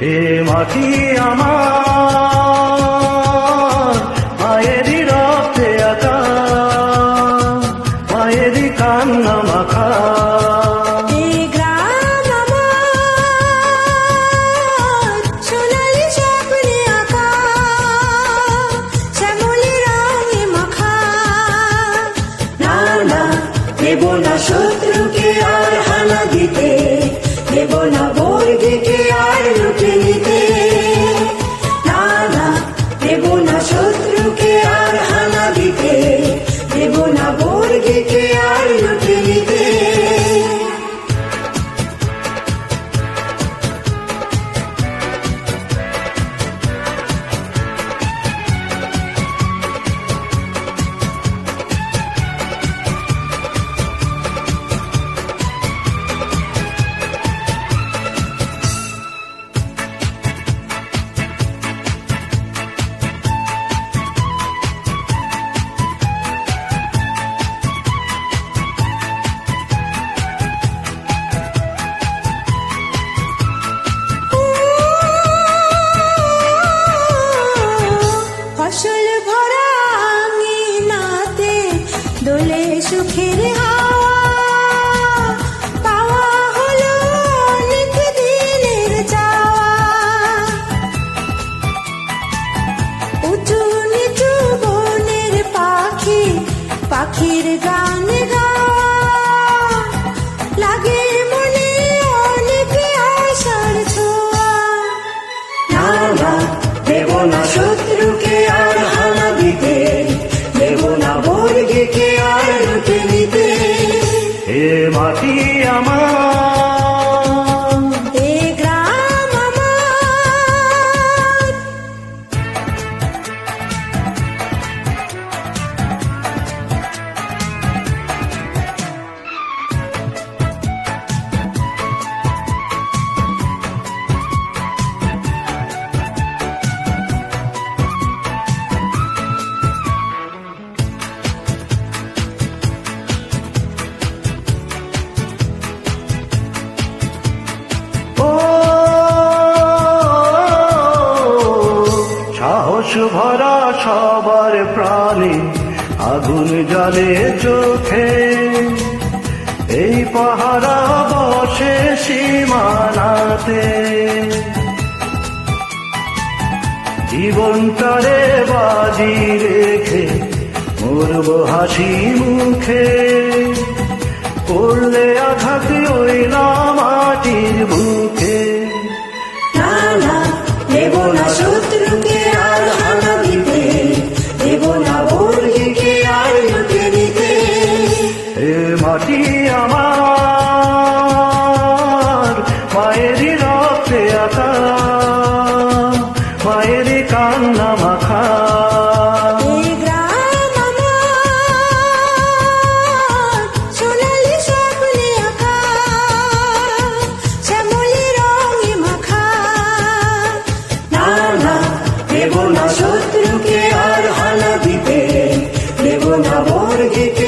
হে মাটি আমার, মায়েরই রক্তে আঁকা, মায়েরই কান্না মাখা। শত্রুকে আর হানা দিতে, দেব না দিকে ঢুকে নিতে গান ভরা সবার প্রাণে, আগুন জলে চোখে। এই পাহারা বসে সীমানাতে। জীবনটারে বাজি রেখে মরব হাসি মুখে। করলে আঘাত ಅವ್ರಿಗೆ